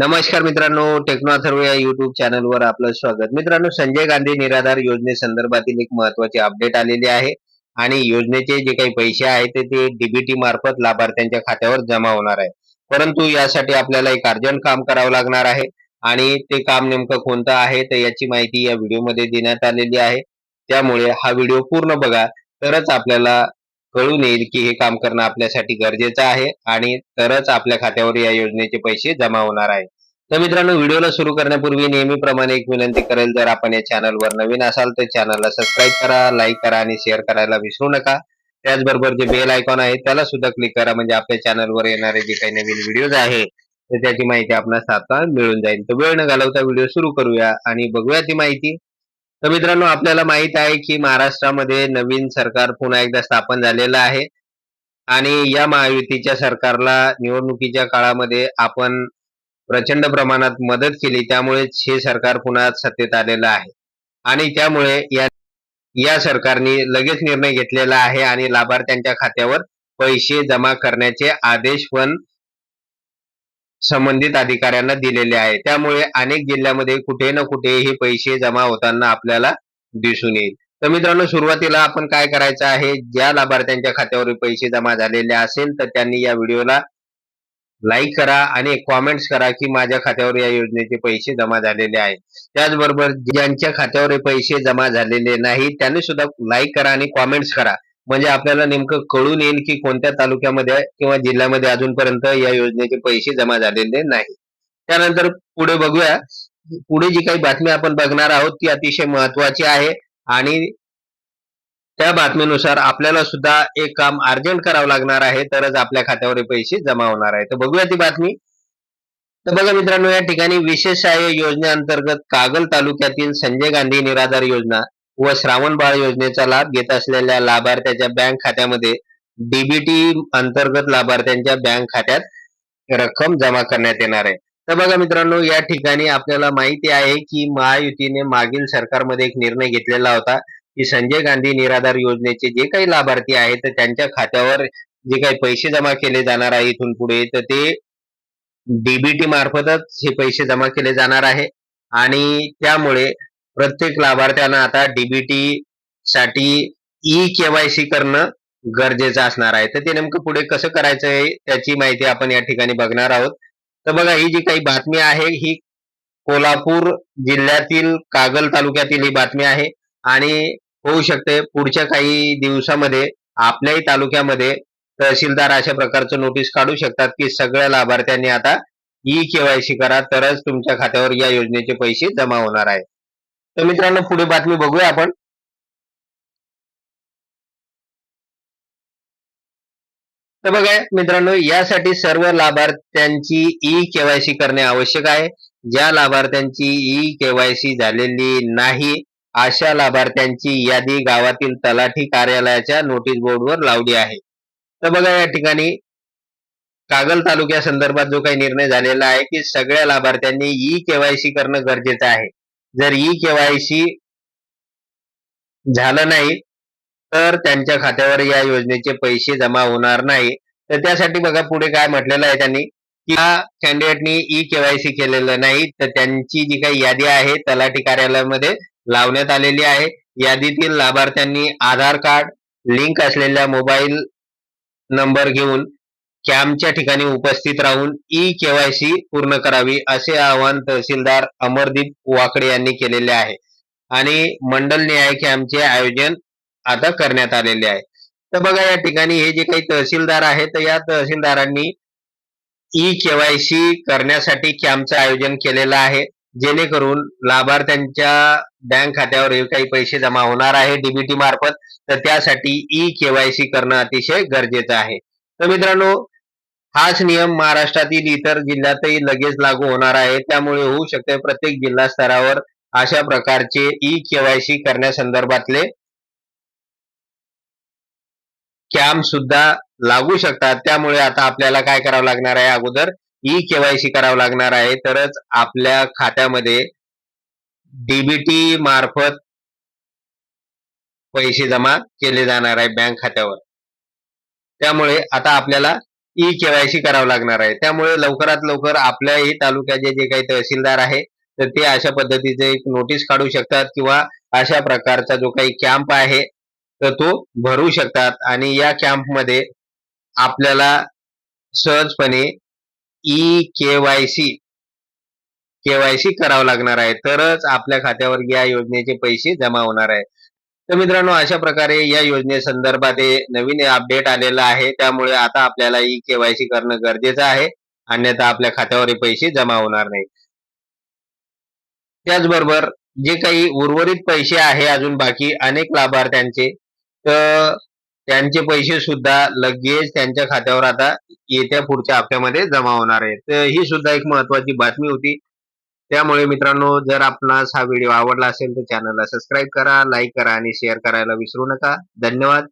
नमस्कार मित्रांनो टेक्नो अथर्व या युट्यूब चॅनलवर आपलं स्वागत. मित्रांनो संजय गांधी निराधार योजनेसंदर्भातील एक महत्वाची अपडेट आलेली आहे आणि योजनेचे जे काही पैसे आहेत ते ते डीबीटी मार्फत लाभार्थ्यांच्या खात्यावर जमा होणार आहे. परंतु यासाठी आपल्याला एक अर्जंट काम करावं लागणार आहे आणि ते काम नेमकं कोणतं आहे तर याची माहिती या व्हिडिओमध्ये देण्यात आलेली आहे. त्यामुळे हा व्हिडिओ पूर्ण बघा. तरच आपल्याला कळून येईल की हे काम करणं आपल्यासाठी गरजेचं आहे आणि तरच आपल्या खात्यावर या योजनेचे पैसे जमा होणार आहे. तर मित्रांनो व्हिडिओला सुरू करण्यापूर्वी नेहमीप्रमाणे एक विनंती करेल जर आपण या चॅनलवर नवीन असाल तर चॅनलला सबस्क्राईब करा लाईक करा आणि शेअर करायला विसरू नका. त्याचबरोबर जे बेल आयकॉन आहे त्याला सुद्धा क्लिक करा म्हणजे आपल्या चॅनलवर येणारे जे काही नवीन व्हिडिओज आहेत तर त्याची माहिती आपणास आता मिळून जाईल. तर वेळ न घालवता व्हिडिओ सुरू करूया आणि बघूया ती माहिती. तर मित्रांनो आपल्याला माहीत आहे की महाराष्ट्रामध्ये नवीन सरकार पुन्हा एकदा स्थापन झालेलं आहे. आणि या महायुतीच्या सरकारला निवडणुकीच्या काळामध्ये आपण प्रचंड प्रमाणात मदत केली. त्यामुळेच हे सरकार पुन्हा सत्तेत आलेलं आहे. आणि त्यामुळे या या सरकारने लगेच निर्णय घेतलेला आहे आणि लाभार्थ्यांच्या खात्यावर पैसे जमा करण्याचे आदेश पण संबंधित अधिकाऱ्यांना दिलेले आहे. त्यामुळे अनेक जिल्ह्यामध्ये कुठे ना कुठे हे पैसे जमा होताना आपल्याला दिसून येईल. तर मित्रांनो सुरुवातीला आपण काय करायचं आहे? ज्या लाभार्थ्यांच्या खात्यावर पैसे जमा झालेले असेल तर त्यांनी या व्हिडिओला लाईक करा आणि कॉमेंट्स करा की माझ्या खात्यावर या योजनेचे पैसे जमा झालेले आहेत त्याचबरोबर ज्यांच्या खात्यावर पैसे जमा झालेले नाही त्यांनी सुद्धा लाईक करा आणि कॉमेंट्स करा. म्हणजे आपल्याला नेमकं कळून येईल की कोणत्या तालुक्यामध्ये किंवा जिल्ह्यामध्ये अजूनपर्यंत या योजनेचे पैसे जमा झालेले नाही. त्यानंतर पुढे बघूया. पुढे जी काही बातमी आपण बघणार आहोत ती अतिशय महत्वाची आहे आणि त्या बातमीनुसार आपल्याला सुद्धा एक काम अर्जंट करावं लागणार आहे तरच आपल्या खात्यावर पैसे जमा होणार आहे. तर बघूया ती बातमी. तर बघा मित्रांनो या ठिकाणी विशेष सहाय्य योजनेअंतर्गत कागल तालुक्यातील संजय गांधी निराधार योजना व श्रावण बाळ योजनेचा लाभ घेत असलेल्या लाभार्थ्याच्या बँक खात्यामध्ये डीबीटी अंतर्गत लाभार्थ्यांच्या बँक खात्यात रक्कम जमा करण्यात येणार आहे. तर बघा मित्रांनो या ठिकाणी आपल्याला माहिती आहे की महायुतीने मागील सरकारमध्ये एक निर्णय घेतलेला होता की संजय गांधी निराधार योजनेचे जे काही लाभार्थी आहेत तर त्यांच्या खात्यावर जे काही पैसे जमा केले जाणार आहे इथून पुढे तर ते डीबीटी मार्फतच हे पैसे जमा केले जाणार आहे. आणि त्यामुळे प्रत्येक लाभार्थ्यांना आता डीबीटी साठी ई केवायसी करणं गरजेचं असणार आहे. तर ते नेमकं पुढे कसं करायचं आहे त्याची माहिती आपण या ठिकाणी बघणार आहोत. तर बघा ही जी काही बातमी आहे ही कोल्हापूर जिल्ह्यातील कागल तालुक्यातील ही बातमी आहे. आणि होऊ शकते पुढच्या काही दिवसामध्ये आपल्याही तालुक्यामध्ये तहसीलदार अशा प्रकारचं नोटीस काढू शकतात की सगळ्या लाभार्थ्यांनी आता ई केवायसी करा तरच तुमच्या खात्यावर या योजनेचे पैसे जमा होणार आहे तर मित्रांनो पुढे बातमी बघूया आपण. तर बघा मित्रांनो यासाठी सर्व लाभार्थ्यांची ई केवायसी करणे आवश्यक आहे. ज्या लाभार्थ्यांची ई केवायसी झालेली नाही अशा लाभार्थ्यांची यादी गावातील तलाठी कार्यालयाच्या नोटीस बोर्डवर लावली आहे. तर बघा या ठिकाणी कागल तालुक्या संदर्भात जो काही निर्णय झालेला आहे की सगळ्या लाभार्थ्यांनी ई केवायसी करणं गरजेचं आहे. जर ई केवायसी झालं नाही तर त्यांच्या खात्यावर या योजनेचे पैसे जमा होणार नाही. तर त्यासाठी बघा पुढे काय म्हटलेलं आहे त्यांनी की या कॅन्डिडेटनी ई केवायसी केलेलं नाही तर त्यांची जी काही यादी आहे तलाठी कार्यालयामध्ये लावण्यात आलेली आहे. यादीतील लाभार्थ्यांनी आधार कार्ड लिंक असलेल्या मोबाईल नंबर घेऊन कॅम्पच्या ठिकाणी उपस्थित राहून ई केवायसी पूर्ण करावी असे आवाहन तहसीलदार अमरदीप वाकडे यांनी केलेले आहे. आणि मंडल न्याय कॅम्पचे आयोजन आता करण्यात आलेले आहे. तर बघा या ठिकाणी हे जे काही तहसीलदार आहेत तर या तहसीलदारांनी ई केवायसी करण्यासाठी कॅम्पचं आयोजन केलेलं आहे. जेणेकरून लाभार्थ्यांच्या बँक खात्यावर हे काही पैसे जमा होणार आहे डीबीटी मार्फत. तर त्यासाठी ई केवायसी करणं अतिशय गरजेचं आहे. तर मित्रांनो हाच नियम महाराष्ट्रातील इतर जिल्ह्यातही लगेच लागू होणार आहे. त्यामुळे होऊ शकते प्रत्येक जिल्हा स्तरावर अशा प्रकारचे ई केवायसी करण्यासंदर्भातले कॅम्प सुद्धा लागू शकतात. त्यामुळे आता आपल्याला काय करावं लागणार आहे? अगोदर ई केवायसी करावं लागणार आहे. तरच आपल्या खात्यामध्ये डीबीटी मार्फत पैसे जमा केले जाणार आहे बँक खात्यावर. त्यामुळे आता आपल्याला ई केवायसी करावं लागणार आहे. त्यामुळे लवकरात लवकर आपल्याही तालुक्याचे जे काही तहसीलदार आहे तर ते अशा पद्धतीचे एक नोटीस काढू शकतात किंवा अशा प्रकारचा जो काही कॅम्प आहे तर तो भरू शकतात. आणि या कॅम्पमध्ये आपल्याला सहजपणे ई केवायसी केवायसी करावं लागणार आहे. तरच आपल्या खात्यावर या योजनेचे पैसे जमा होणार आहे. तर मित्रांनो अशा प्रकारे या योजनेसंदर्भात हे नवीन अपडेट आलेलं आहे. त्यामुळे आता आपल्याला ई केवायसी करणं गरजेचं आहे. अन्यथा आपल्या खात्यावर हे पैसे जमा होणार नाही त्याचबरोबर जे काही उर्वरित पैसे आहे अजून बाकी अनेक लाभार्थ्यांचे तर त्यांचे पैसे सुद्धा लगेच त्यांच्या खात्यावर आता येत्या पुढच्या हप्त्यामध्ये जमा होणार आहे तर ही सुद्धा एक महत्वाची बातमी होती. त्यामुळे मित्रांनो जर आपणास हा व्हिडिओ आवडला असेल तर चॅनलला सबस्क्राईब करा लाईक करा आणि शेअर करायला विसरू नका. धन्यवाद.